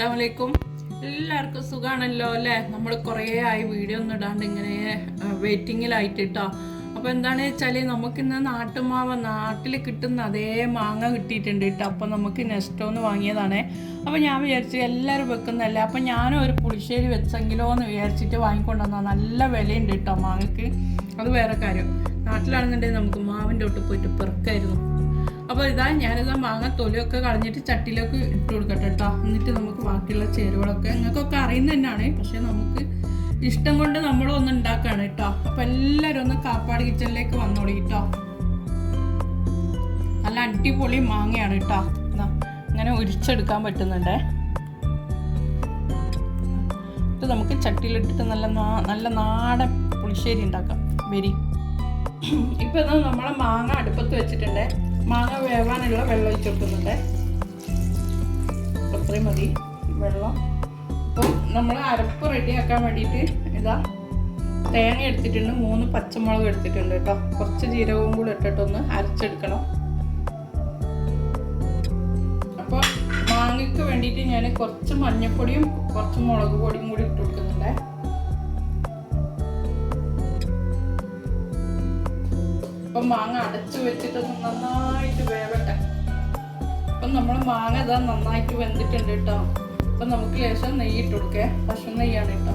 അസ്സലാമലൈക്കും. എല്ലാവർക്കും സുഖാണല്ലോ അല്ലേ? നമ്മൾ കുറേ ആയി വീഡിയോ ഒന്നും ഇടാണ്ട് ഇങ്ങനെ വെയിറ്റിങ്ങിലായിട്ട് കേട്ടോ അപ്പോൾ എന്താണെന്ന് വെച്ചാൽ നമുക്കിന്ന് നാട്ടുമാവ നാട്ടിൽ കിട്ടുന്ന അതേ മാങ്ങ കിട്ടിയിട്ടുണ്ട് കേട്ടോ. അപ്പോൾ നമുക്ക് നെസ്റ്റോന്ന് വാങ്ങിയതാണ്. അപ്പോൾ ഞാൻ വിചാരിച്ചു എല്ലാവരും വെക്കുന്നതല്ലേ. അപ്പോൾ ഞാനും ഒരു പുളിശ്ശേരി വെച്ചെങ്കിലോ എന്ന് വിചാരിച്ചിട്ട് വാങ്ങിക്കൊണ്ടുവന്നാൽ നല്ല വിലയുണ്ട് കേട്ടോ മാങ്ങക്ക്. അത് വേറെ കാര്യം. നാട്ടിലാണെന്നുണ്ടെങ്കിൽ നമുക്ക് മാവിന്റെ ഒട്ട് പോയിട്ട് പെറുക്കായിരുന്നു. അപ്പോൾ ഇതാ ഞാനിത് മാങ്ങ തൊലിയൊക്കെ കളഞ്ഞിട്ട് ചട്ടിയിലൊക്കെ ഇട്ട് കൊടുക്കട്ടെ കേട്ടോ എന്നിട്ട് നമുക്ക് ബാക്കിയുള്ള ചേരുവകളൊക്കെ നിങ്ങൾക്കൊക്കെ അറിയുന്ന തന്നെയാണ്. പക്ഷേ നമുക്ക് ഇഷ്ടം കൊണ്ട് നമ്മളൊന്ന് ഉണ്ടാക്കുകയാണ് കേട്ടോ അപ്പോൾ എല്ലാവരും ഒന്ന് കാപ്പാട് കിച്ചണിലേക്ക് വന്നോളി കേട്ടോ നല്ല അടിപൊളി മാങ്ങയാണ് കേട്ടോ അങ്ങനെ ഉരിച്ചെടുക്കാൻ പറ്റുന്നുണ്ടേ. ഇത് നമുക്ക് ചട്ടിയിലിട്ടിട്ട് നല്ല നല്ല നാടൻ പുളിശ്ശേരി ഉണ്ടാക്കാം. വെരി ഇപ്പൊ നമ്മളെ മാങ്ങ അടുപ്പത്ത് വെച്ചിട്ടുണ്ട്. മാങ്ങ വേവാനുള്ള വെള്ളം ഒഴിച്ചു കൊടുക്കുന്നുണ്ട്. അത്രയും മതി. വെള്ളം. അപ്പം നമ്മൾ അരപ്പ് റെഡിയാക്കാൻ വേണ്ടിയിട്ട് ഇതാ തേങ്ങ എടുത്തിട്ടുണ്ട്. മൂന്ന് പച്ചമുളക് എടുത്തിട്ടുണ്ട് കേട്ടോ. കുറച്ച് ജീരകവും കൂടി ഇട്ടിട്ടൊന്ന് അരച്ചെടുക്കണം. അപ്പോൾ മാങ്ങയ്ക്ക് വേണ്ടിയിട്ട് ഞാൻ കുറച്ച് മഞ്ഞൾപ്പൊടിയും കുറച്ച് മുളക് പൊടിയും കൂടി ഇട്ട് കൊടുക്കുന്നുണ്ടേ. അപ്പം മാങ്ങ അടച്ചു വെച്ചിട്ട് നന്നായിട്ട് വേവട്ടെ. അപ്പം നമ്മൾ മാങ്ങ ഇതാ നന്നായിട്ട് വെന്തിട്ടുണ്ട് കേട്ടോ. അപ്പം നമുക്ക് ലേശം നെയ്യ് ഇട്ട് കൊടുക്കേ. പശു നെയ്യാണ് കേട്ടോ.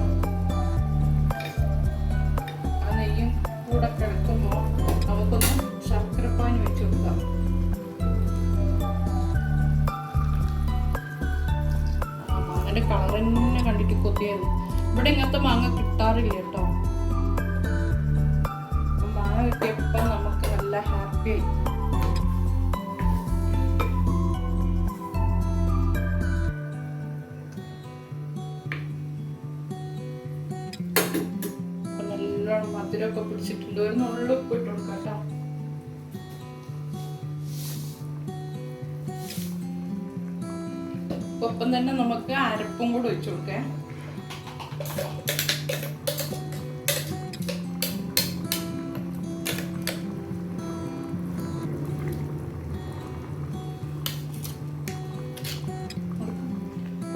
ആ നെയ്യും കൂടെ കിടക്കുമ്പോൾ നമുക്കൊന്ന് ശർക്കരപ്പാനി വെച്ച് കൊടുക്കാം. ആ മാങ്ങയുടെ കളർ തന്നെ കണ്ടിട്ട് കൊത്തിയത് ഇവിടെ ഇങ്ങനത്തെ മാങ്ങ കിട്ടാറില്ല കേട്ടോ. നല്ലോണം മധുരമൊക്കെ പിടിച്ചിട്ടുണ്ട്. ഒരു നുള്ളു കൊടുക്കാം കേട്ടോ. ഒപ്പം തന്നെ നമുക്ക് അരപ്പും കൂടെ ഒഴിച്ചു കൊടുക്കാം.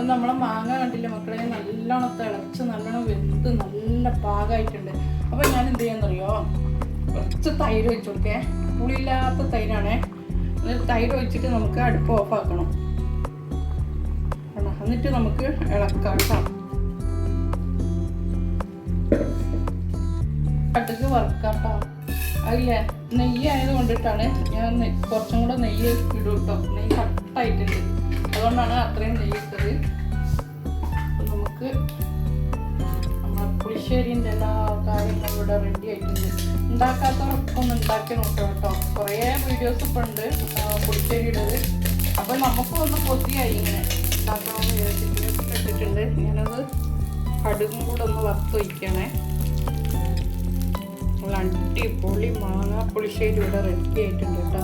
അപ്പം നമ്മളെ മാങ്ങ കണ്ടില്ലേ മക്കളെ? നല്ലോണം തിളച്ച് നല്ലോണം വെന്ത് നല്ല പാകമായിട്ടുണ്ട് അപ്പം ഞാൻ എന്ത് ചെയ്യാന്നറിയോ കുറച്ച് തൈര് ഒഴിച്ചു കൊടുക്കേ പുളിയില്ലാത്ത തൈരാണേ. എന്നിട്ട് തൈര് ഒഴിച്ചിട്ട് നമുക്ക് അടുപ്പ് ഓഫ് ആക്കണം. കണ്ടോ? എന്നിട്ട് നമുക്ക് ഇളക്കാം കേട്ടോ. കടുക് കേട്ടോ. അതില്ലേ നെയ്യ് ആയത് കൊണ്ടിട്ടാണ് ഞാൻ കുറച്ചും കൂടെ നെയ്യ് ഇടും കേട്ടോ നെയ്യ് കട്ടായിട്ടുണ്ട്. അതുകൊണ്ടാണ് അത്രയും നെയ്യ് ഇട്ടത്. നമുക്ക് നമ്മുടെ പുളിശ്ശേരിന്റെ എല്ലാ കാര്യങ്ങളും ഇവിടെ റെഡി ആയിട്ടുണ്ട്. ഉണ്ടാക്കാത്തവർക്ക് ഒന്ന് ഉണ്ടാക്കി നോക്കാം കേട്ടോ കുറേ വീഡിയോസ് ഇപ്പം ഉണ്ട് പുളിശ്ശേരിയുടേത് അപ്പം നമുക്കും ഒന്ന് കൊതിയായി ഇങ്ങനെ ഉണ്ടാക്കണമെന്ന് വിചാരിച്ചിട്ട് ഇട്ടിട്ടുണ്ട്. ഞാനത് കടുകും കൂടെ ഒന്ന് വറുത്ത് വയ്ക്കണേ അടിപൊളി മാങ്ങ പുളിശ്ശേരി ഇവിടെ റെഡി ആയിട്ടുണ്ട് കേട്ടോ.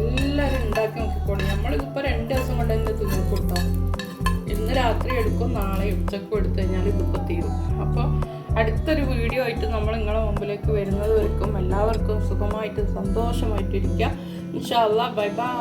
എല്ലാവരും ഉണ്ടാക്കി നോക്കിക്കോളൂ. നമ്മളിതിപ്പോൾ രണ്ട് ദിവസം കൊണ്ട് തന്നെ തിന്നു ഇന്ന് രാത്രി എടുക്കും നാളെ ഉച്ചയ്ക്ക് എടുത്തു കഴിഞ്ഞാൽ ഇതിപ്പോൾ തീരും. അപ്പോൾ അടുത്തൊരു വീഡിയോ ആയിട്ട് നമ്മൾ നിങ്ങളുടെ മുമ്പിലേക്ക് വരുന്നത് വரைക്കും എല്ലാവർക്കും സുഖമായിട്ട് സന്തോഷമായിട്ടിരിക്കുക ഇൻഷാ അല്ലാ ബൈ ബൈ.